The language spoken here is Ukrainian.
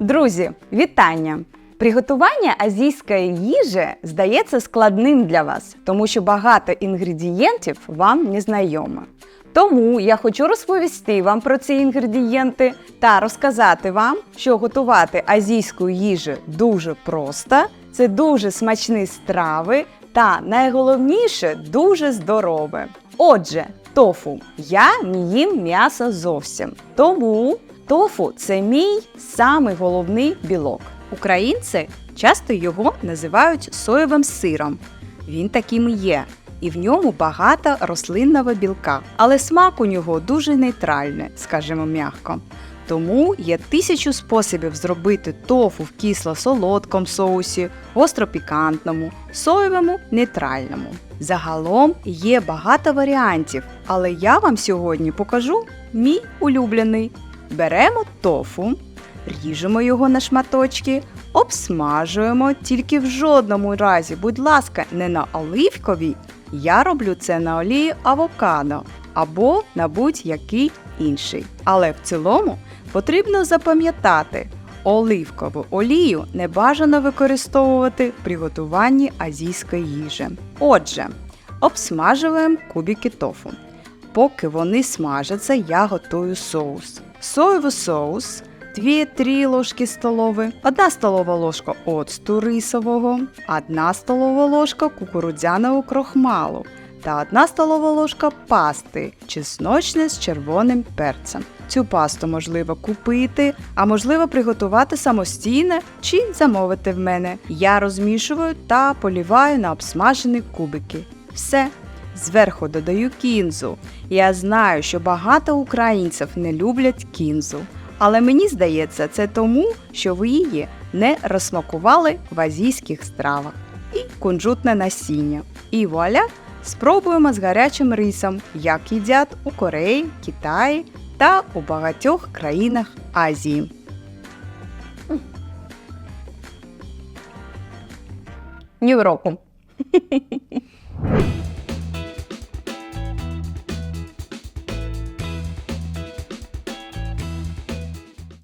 Друзі, вітання! Приготування азійської їжі здається складним для вас, тому що багато інгредієнтів вам не знайомо. Тому я хочу розповісти вам про ці інгредієнти та розказати вам, що готувати азійську їжу дуже просто, це дуже смачні страви та найголовніше дуже здорове. Отже, тофу. Я не їм м'ясо зовсім. Тому тофу це мій самий головний білок. Українці часто його називають соєвим сиром. Він таким і є, і в ньому багато рослинного білка, але смак у нього дуже нейтральний, скажімо м'яко. Тому є тисячу способів зробити тофу в кисло-солодкому соусі, гостро-пікантному, соєвому нейтральному. Загалом є багато варіантів, але я вам сьогодні покажу мій улюблений. Беремо тофу, ріжемо його на шматочки, обсмажуємо, тільки в жодному разі, будь ласка, не на оливковій. Я роблю це на олії авокадо або на будь-який інший. Але в цілому потрібно запам'ятати, оливкову олію не бажано використовувати в приготуванні азійської їжі. Отже, обсмажуємо кубики тофу. Поки вони смажаться, я готую соус. Соєвий соус 2-3 ложки столові, 1 столова ложка оцту рисового, 1 столова ложка кукурудзяного крохмалу та 1 столова ложка пасти чесночне з червоним перцем. Цю пасту можливо купити, а можливо приготувати самостійно чи замовити в мене. Я розмішую та поліваю на обсмажені кубики. Все. Зверху додаю кінзу. Я знаю, що багато українців не люблять кінзу. Але мені здається, це тому, що ви її не розсмакували в азійських стравах. І кунжутне насіння. І вуаля, спробуємо з гарячим рисом, як їдять у Кореї, Китаї та у багатьох країнах Азії. Ні року.